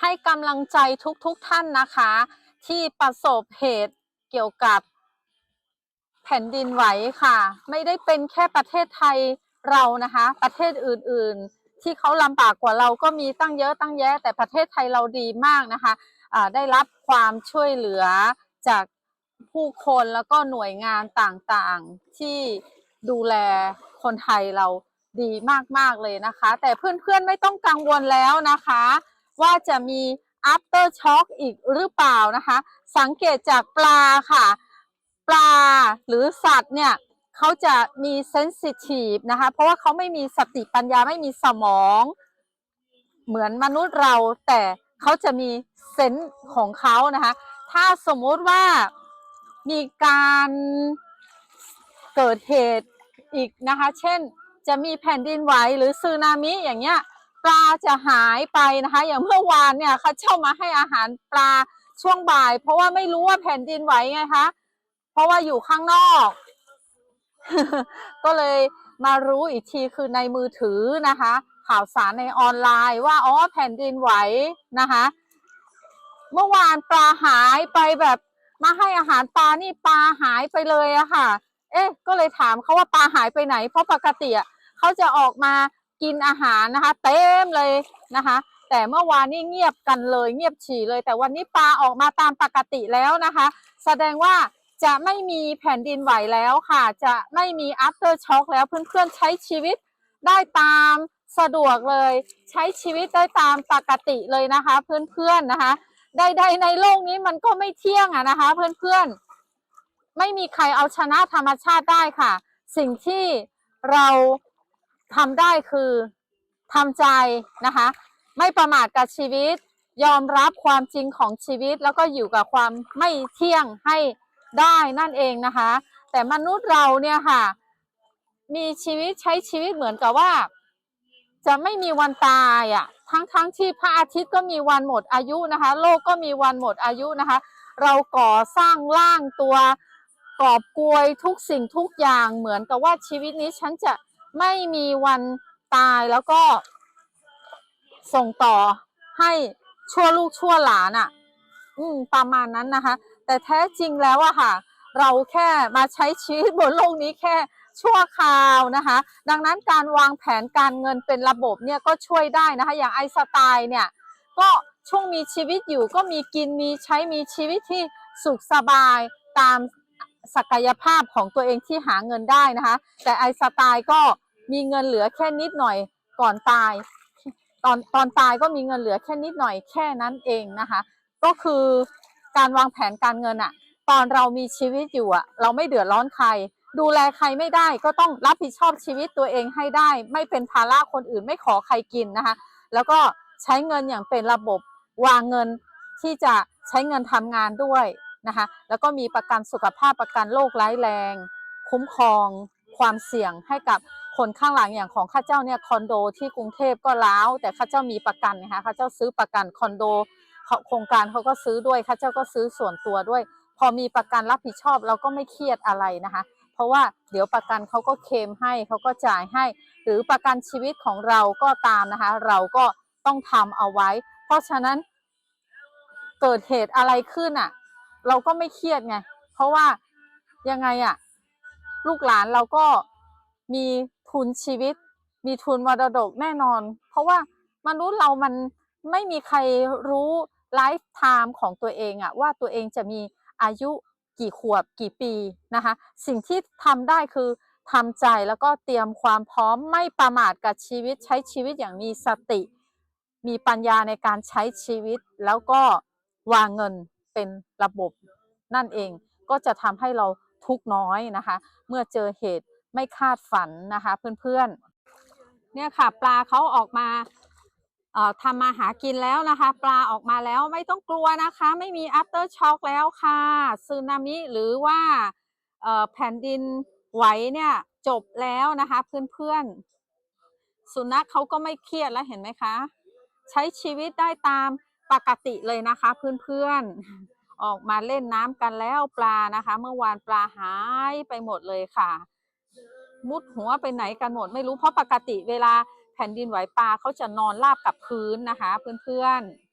ให้กำลังใจทุกๆทท่านนะคะ ที่ประสบเหตุเกี่ยวกับแผ่นดินไหวค่ะ ไม่ได้เป็นแค่ประเทศไทยเรานะคะ ประเทศอื่นๆ ที่เขาลำบากกว่าเราก็มีตั้งเยอะตั้งแยะ แต่ประเทศไทยเราดีมากนะคะะได้รับความช่วยเหลือจากผู้คนแล้วก็หน่วยงานต่างๆที่ดูแลคนไทยเราดีมากๆเลยนะคะ แต่เพื่อนๆไม่ต้องกังวลแล้วนะคะ ว่าจะมี after shock อีกหรือเปล่านะคะ สังเกตจากปลาค่ะ ปลาหรือสัตว์เนี่ยเขาจะมีเซนซิทีฟนะคะ เพราะว่าเขาไม่มีสติปัญญาไม่มีสมอง เหมือนมนุษย์เราแต่เขาจะมีเซนส์ของเขานะคะ ถ้าสมมติว่ามีการเกิดเหตุอีกนะคะ เช่นจะมีแผ่นดินไหวหรือสึนามิอย่างเงี้ย ปลาจะหายไปนะคะ อย่างเมื่อวานเนี่ยเขาเช่ามาให้อาหารปลาช่วงบ่าย เพราะว่าไม่รู้ว่าแผ่นดินไหวไงคะเพราะว่าอยู่ข้างนอก ก็เลยมารู้อีกทีคือในมือถือนะคะ ข่าวสารในออนไลน์ว่าอ๋อแผ่นดินไหวนะคะ เมื่อวานปลาหายไปแบบมาให้อาหารปลานี่ปลาหายไปเลยอะค่ะ เอ๊ะ ก็เลยถามเขาว่าปลาหายไปไหน เพราะปกติอะเขาจะออกมา กินอาหารนะคะ เต็มเลยนะคะ แต่เมื่อวานนี่เงียบกันเลย เงียบฉี่เลย แต่วันนี้ปลาออกมาตามปกติแล้วนะคะ แสดงว่าจะไม่มีแผ่นดินไหวแล้วค่ะ จะไม่มี after shock แล้วเพื่อนๆใช้ชีวิตได้ตามสะดวกเลย ใช้ชีวิตได้ตามปกติเลยนะคะ เพื่อนๆนะคะใดๆในโลกนี้มันก็ไม่เที่ยงอะนะคะ เพื่อนๆ ไม่มีใครเอาชนะธรรมชาติได้ค่ะ สิ่งที่เรา ทำได้คือทำใจนะคะ ไม่ประมาทกับชีวิต ยอมรับความจริงของชีวิต แล้วก็อยู่กับความไม่เที่ยงให้ได้นั่นเองนะคะ แต่มนุษย์เราเนี่ยค่ะ มีชีวิตใช้ชีวิตเหมือนกับว่า จะไม่มีวันตายอะทั้งทั้งที่พระอาทิตย์ก็มีวันหมดอายุนะคะ โลกก็มีวันหมดอายุนะคะ เราก่อสร้างร่างตัวกอบกวยทุกสิ่งทุกอย่างเหมือนกับว่าชีวิตนี้ฉันจะ ไม่มีวันตายแล้วก็ ส่งต่อให้ชั่วลูกชั่วหลานอะ่ะ อืม ประมาณนั้นนะคะ แต่แท้จริงแล้วอะค่ะ เราแค่มาใช้ชีวิตบนโลกนี้แค่ชั่วคราวนะคะ ดังนั้นการวางแผนการเงินเป็นระบบเนี่ยก็ช่วยได้นะคะ อย่างไอสไตล์เนี่ย ก็ช่วงมีชีวิตอยู่ก็มีกินมีใช้มีชีวิตที่สุขสบายตาม ศักยภาพของตัวเองที่หาเงินได้นะคะ แต่ไอสไตล์ก็มีเงินเหลือแค่นิดหน่อยก่อนตาย ตอนตอนตายก็มีเงินเหลือแค่นิดหน่อยแค่นั้นเองนะคะ ก็คือการวางแผนการเงินอะตอนเรามีชีวิตอยู่อะเราไม่เดือดร้อนใคร ดูแลใครไม่ได้ก็ต้องรับผิดชอบชีวิตตัวเองให้ได้ ไม่เป็นภาระคนอื่นไม่ขอใครกินนะคะ แล้วก็ใช้เงินอย่างเป็นระบบวางเงินที่จะใช้เงินทำงานด้วย นะคะ แล้วก็มีประกันสุขภาพประกันโรคร้ายแรง คุ้มครองความเสี่ยงให้กับคนข้างหลังอย่างของข้าเจ้าเนี่ยคอนโดที่กรุงเทพก็ล้าวแต่ข้าเจ้ามีประกันนะคะข้าเจ้าซื้อประกันคอนโดเขาโครงการเขาก็ซื้อด้วยข้าเจ้าก็ซื้อส่วนตัวด้วย พอมีประกันรับผิดชอบเราก็ไม่เครียดอะไรนะคะ เพราะว่าเดี๋ยวประกันเขาก็เคมให้เขาก็จ่ายให้ หรือประกันชีวิตของเราก็ตามนะคะ เราก็ต้องทำเอาไว้ เพราะฉะนั้นเกิดเหตุอะไรขึ้นอะ เราก็ไม่เครียดไง เพราะว่ายังไงอะลูกหลานเราก็มีทุนชีวิต มีทุนมรดกแน่นอน เพราะว่ามนุษย์เรามันไม่มีใครรู้ไลฟ์ไทม์ของตัวเองอะว่าตัวเองจะมีอายุกี่ขวบกี่ปีนะคะ สิ่งที่ทำได้คือทำใจแล้วก็เตรียมความพร้อมไม่ประมาทกับชีวิตใช้ชีวิตอย่างมีสติ มีปัญญาในการใช้ชีวิตแล้วก็วางเงิน เป็นระบบนั่นเองก็จะทำให้เราทุกน้อยนะคะ เมื่อเจอเหตุไม่คาดฝันนะคะเพื่อนๆ เนี่ยค่ะปลาเขาออกมาทำมาหากินแล้วนะคะ ปลาออกมาแล้วไม่ต้องกลัวนะคะ ไม่มี after shock แล้วค่ะสึนามิหรือว่าแผ่นดินไหวเนี่ยจบแล้วนะคะเพื่อนๆ สุนัขเขาก็ไม่เครียดแล้วเห็นไหมคะ ใช้ชีวิตได้ตาม ปกติเลยนะคะ เพื่อนๆ ออกมาเล่นน้ำกันแล้วปลานะคะ เมื่อวานปลาหายไปหมดเลยค่ะ มุดหัวไปไหนกันหมดไม่รู้เพราะปกติเวลาแผ่นดินไหวปลาเขาจะนอนราบกับพื้นนะคะ เพื่อนๆ